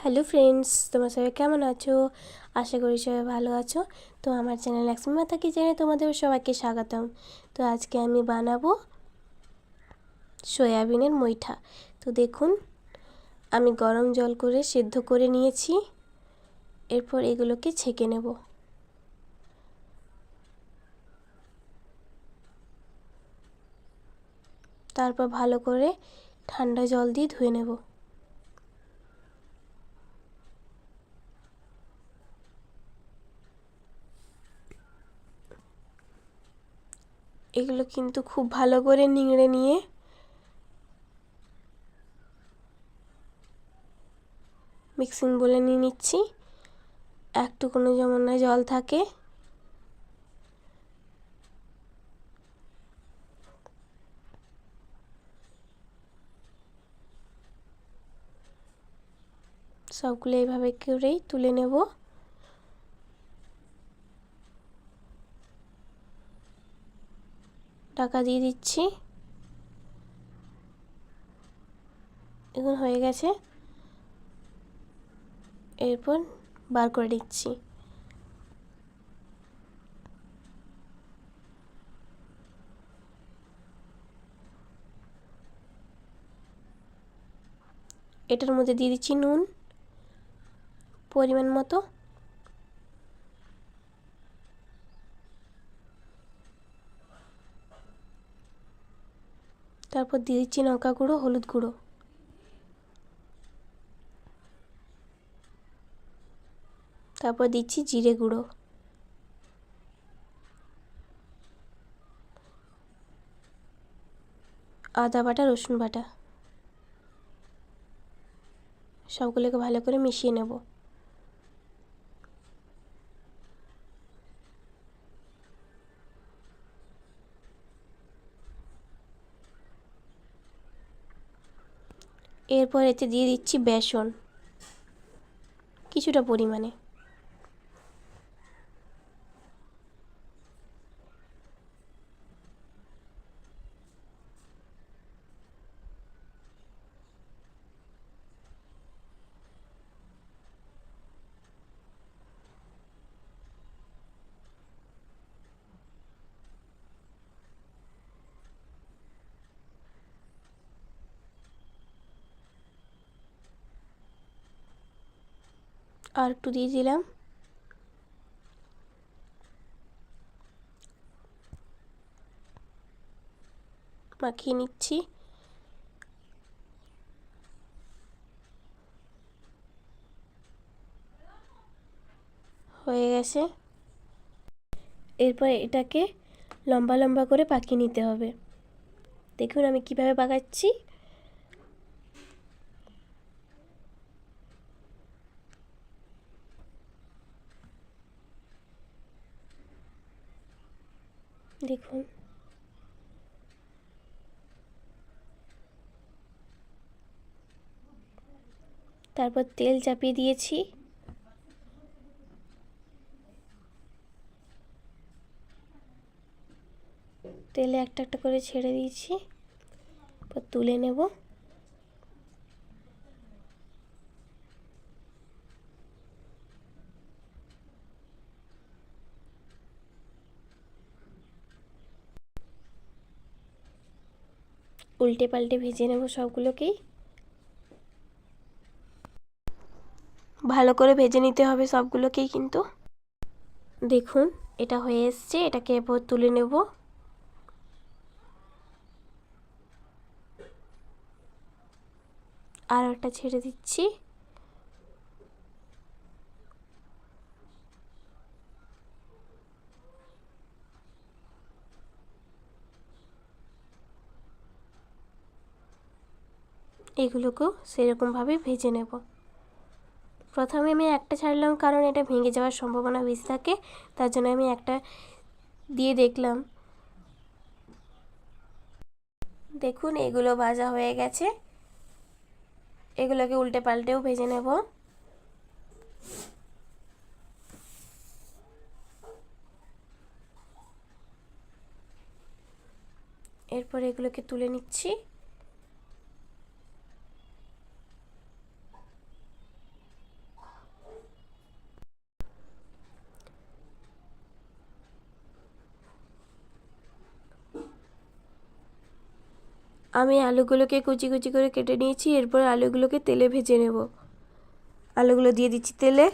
Hello friends, তোমরা সবাই কেমন আছো? আশা করি সবাই ভালো আছো। তো আমার চ্যানেল লক্ষ্মী মাতা কিচেনে তোমাদের সবাইকে স্বাগতম। তো আজকে আমি বানাবো সয়াবিনের মইঠা তো দেখুন, আমি গরম জল করে সেদ্ধ করে নিয়েছি। এরপর এগুলোকে ছেঁকে নেব। তারপর ভালো করে ঠান্ডা জল দিয়ে ধুয়ে নেব। এগুলো কিন্তু খুব ভালো করে নিংড়ে নিয়ে মিক্সিং বলে নিয়ে নিচ্ছি। একটুকুনো যেমন না জল থাকে। সবগুলো এইভাবে করেই তুলে নেব। টাকা দিয়ে দিচ্ছি। এখন হয়ে গেছে। এরপর বার করে দিচ্ছি এটার মধ্যে দিয়ে দিচ্ছি নুন, পরিমাণ মতো। তারপর দিয়ে দিচ্ছি লঙ্কা গুঁড়ো, হলুদ গুঁড়ো। তারপর দিচ্ছি জিরে গুঁড়ো। আদা বাটা, রসুন বাটা। সবগুলোকে ভালো করে মিশিয়ে নেব। এরপর এতে দিয়ে দিচ্ছি বেসন কিছুটা পরিমাণে। আর একটু দিয়ে দিলাম। মাখিয়ে নিচ্ছি। হয়ে গেছে। এরপর এটাকে লম্বা লম্বা করে পাকিয়ে নিতে হবে। দেখুন আমি কীভাবে পাকাচ্ছি। দেখুন। তারপর তেল চাপিয়ে দিয়েছি। তেলে একটা একটা করে ছেড়ে দিয়েছি। তুলে নেব। উল্টে পাল্টে ভেজে নেব সবগুলোকেই। ভালো করে ভেজে নিতে হবে সবগুলোকেই কিন্তু। দেখুন এটা হয়ে এসছে এটাকে এরপর তুলে নেব। আর একটা ছেড়ে দিচ্ছি। এগুলোকেও সেরকমভাবে ভেজে নেব। প্রথমে আমি একটা ছাড়লাম কারণ এটা ভেঙে যাওয়ার সম্ভাবনা বেশি থাকে, তার জন্য আমি একটা দিয়ে দেখলাম। দেখুন, এগুলো ভাজা হয়ে গেছে। এগুলোকে উল্টে পাল্টেও ভেজে নেব। এরপর এগুলোকে তুলে নিচ্ছি। আমি আলুগুলোকে কুচি কুচি করে কেটে নিয়েছি, এরপর আলুগুলোকে তেলে ভেজে নেব। আলুগুলো দিয়ে দিচ্ছি তেলে।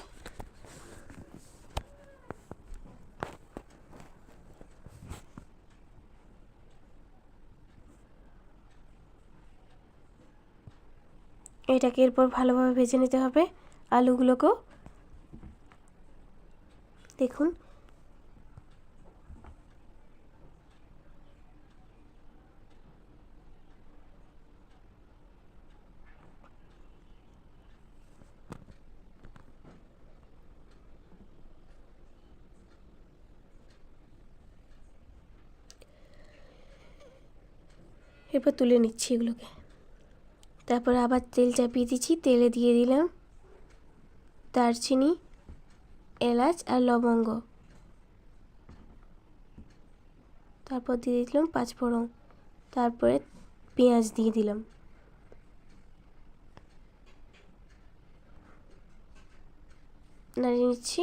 এটাকে এরপর ভালোভাবে ভেজে নিতে হবে। আলুগুলোকেও। দেখুন এরপর তুলে নিচ্ছি এগুলোকে। তারপরে আবার তেল চাপিয়ে দিচ্ছি, তেলে দিয়ে দিলাম দারচিনি, এলাচ আর লবঙ্গ। তারপর দিয়ে দিলাম পাঁচফোড়ন, তারপরে পেঁয়াজ দিয়ে দিলাম। নাড়িয়ে নিচ্ছি।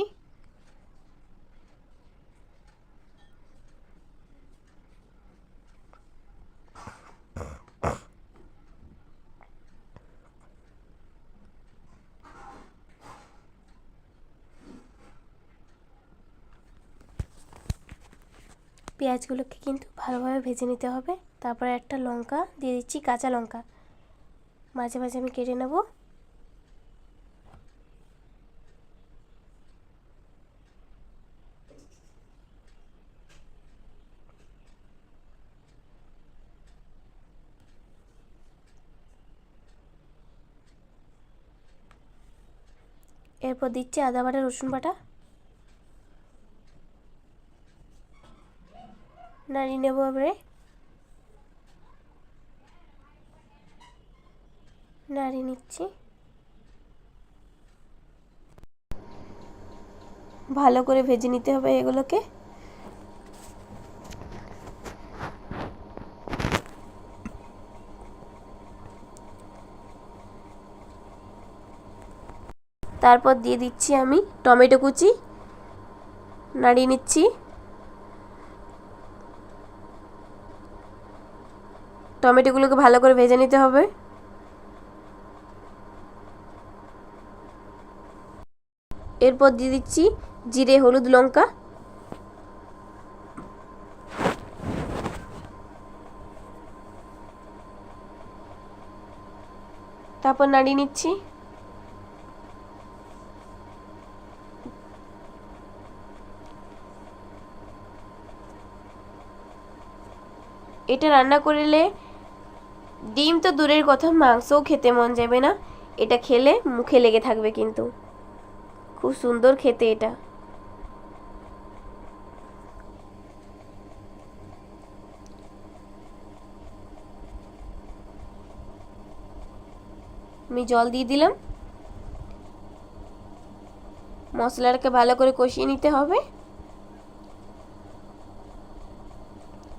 পেঁয়াজগুলোকে কিন্তু ভালোভাবে ভেজে নিতে হবে। তারপরে একটা লঙ্কা দিয়ে দিচ্ছি কাঁচা লঙ্কা। মাঝে মাঝে আমি কেটে নেব। এরপর দিচ্ছি আদা বাটা রসুন বাটা। নাড়িয়ে নেব এবারে নাড়িয়ে নিচ্ছি। ভালো করে ভেজে নিতে হবে এগুলোকে। তারপর দিয়ে দিচ্ছি আমি টমেটো কুচি। নাড়িয়ে নিচ্ছি। টমেটোগুলোকে ভালো করে ভেজে নিতে হবে। এরপর দিয়ে দিচ্ছি জিরে, হলুদ, লঙ্কা। তারপর নাড়িয়ে নিচ্ছি। এটা রান্না করলে ডিম তো দূরের কথা, মাংসও খেতে মন যাবে না। এটা খেলে মুখে লেগে থাকবে কিন্তু। খুব সুন্দর খেতে এটা। আমি জল দিয়ে দিলাম। মশলাটাকে ভালো করে কষিয়ে নিতে হবে।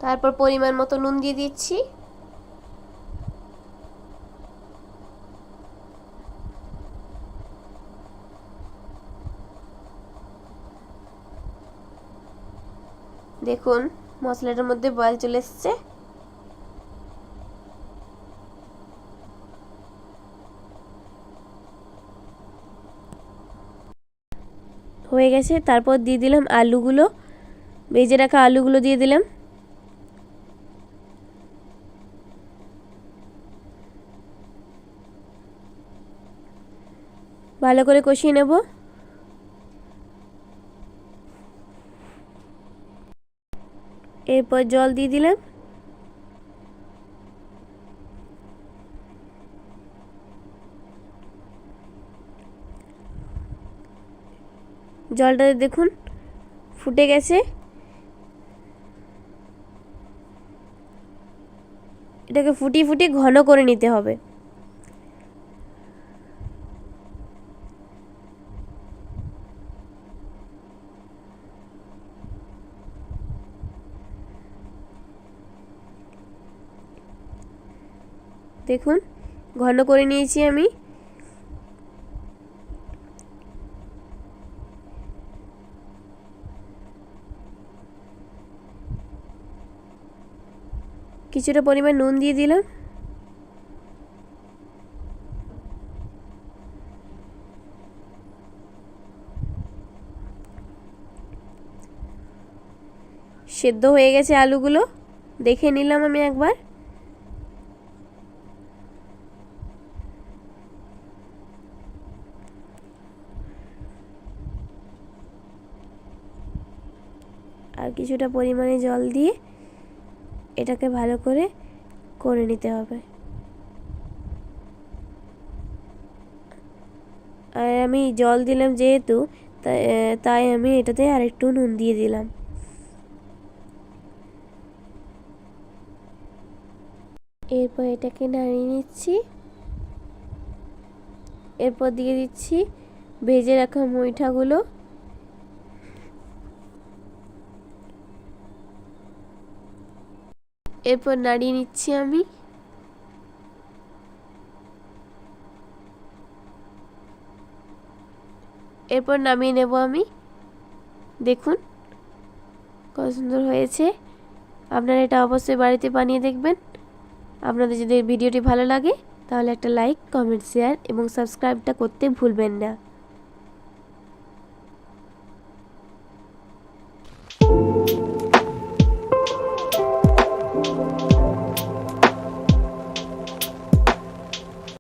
তারপর পরিমাণ মতো নুন দিয়ে দিচ্ছি। দেখুন, মশলাটার মধ্যে বয়েল চলে এসছে। হয়ে গেছে, তারপর দিয়ে দিলাম আলুগুলো। ভেজে রাখা আলুগুলো দিয়ে দিলাম। ভালো করে কষিয়ে নেব। এরপর জল দিয়ে দিলাম। জলটা দেখুন, ফুটে গেছে। এটাকে ফুটিয়ে ফুটিয়ে ঘন করে নিতে হবে। দেখুন, ঘন করে নিয়েছি আমি। কিছুটা পরিমাণ নুন দিয়ে দিলাম। সেদ্ধ হয়ে গেছে আলুগুলো। দেখে নিলাম আমি একবার। কিছুটা পরিমাণে জল দিয়ে এটাকে ভালো করে করে নিতে হবে। আর আমি জল দিলাম যেহেতু, তাই আমি এটাতে আরেকটু নুন দিয়ে দিলাম। এরপর এটাকে নাড়িয়ে নিচ্ছি। এরপর দিয়ে দিচ্ছি ভেজে রাখা মুইঠাগুলো। এরপর নাড়িয়ে নিচ্ছি আমি। এরপর নামিয়ে নেব আমি। দেখুন, কত সুন্দর হয়েছে। আপনারা এটা অবশ্যই বাড়িতে বানিয়ে দেখবেন। আপনাদের যদি ভিডিওটি ভালো লাগে, তাহলে একটা লাইক, কমেন্ট, শেয়ার এবং সাবস্ক্রাইবটা করতে ভুলবেন না।